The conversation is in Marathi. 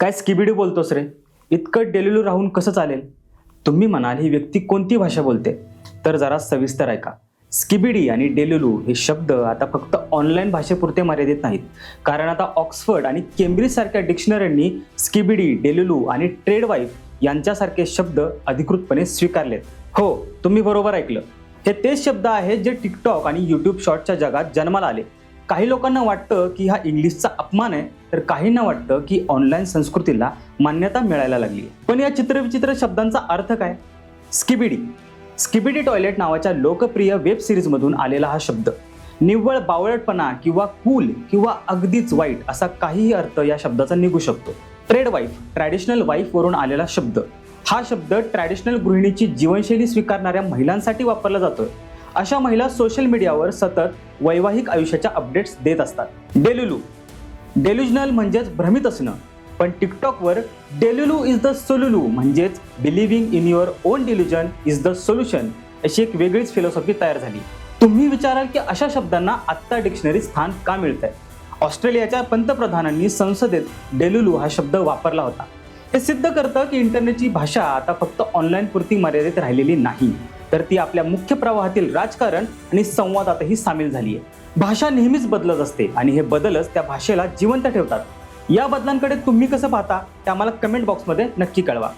काय स्किबिडी बोलतोस रे? इतकं डेलिलू राहून कसं चालेल? तुम्ही म्हणाल ही व्यक्ती कोणती भाषा बोलते? तर जरा सविस्तर ऐका. स्किबिडी आणि डेलुलू हे शब्द आता फक्त ऑनलाईन भाषेपुरते मर्यादित नाहीत. कारण आता ऑक्सफर्ड आणि केम्ब्रिज सारख्या डिक्शनरींनी स्किबिडी डेलुलू आणि ट्रेड वाईफ यांच्यासारखे शब्द अधिकृतपणे स्वीकारलेत. हो तुम्ही बरोबर ऐकलं. हे तेच शब्द आहेत जे टिकटॉक आणि यूट्यूब शॉर्टच्या जगात जन्माला आले. काही लोकांना वाटतं की हा इंग्लिशचा अपमान आहे तर काहींना वाटतं की ऑनलाईन संस्कृतीला मान्यता मिळायला लागली आहे. पण या चित्रविचित्र शब्दांचा अर्थ काय? स्किबिडी. स्किबिडी टॉयलेट नावाच्या लोकप्रिय वेब सिरीजमधून आलेला हा शब्द. निव्वळ बावळटपणा किंवा कूल किंवा अगदीच वाईट असा काहीही अर्थ या शब्दाचा निघू शकतो. ट्रेड वाईफ ट्रॅडिशनल वाईफ वरून आलेला शब्द. हा शब्द ट्रॅडिशनल गृहिणीची जीवनशैली स्वीकारणाऱ्या महिलांसाठी वापरला जातोय. अशा महिला सोशल मीडियावर सतत वैवाहिक आयुष्याच्या अपडेट्स देत असतात. डेलुलू. डेल्युजनल म्हणजेच भ्रमित असणं. पण टिकटॉकवर डेल्युलू इज द सोलुलू म्हणजेच believing in your own delusion is the solution अशी एक वेगळीच फिलॉसॉफी तयार झाली. तुम्ही विचाराल की अशा शब्दांना आत्ता डिक्शनरी स्थान का मिळत आहे ऑस्ट्रेलियाच्या पंतप्रधानांनी संसदेत डेल्युलू हा शब्द वापरला होता. हे सिद्ध करतं की इंटरनेटची भाषा आता फक्त ऑनलाईन पुरती मर्यादित राहिलेली नाही. तर ती आपल्या मुख्य प्रवाहातील राजकारण आणि संवादातही सामील झाली आहे. भाषा नेहमीच बदलत असते आणि हे बदलच त्या भाषेला जिवंत ठेवतात. या बदलांकडे तुम्ही कसं पाहता ते आम्हाला कमेंट बॉक्समध्ये नक्की कळवा.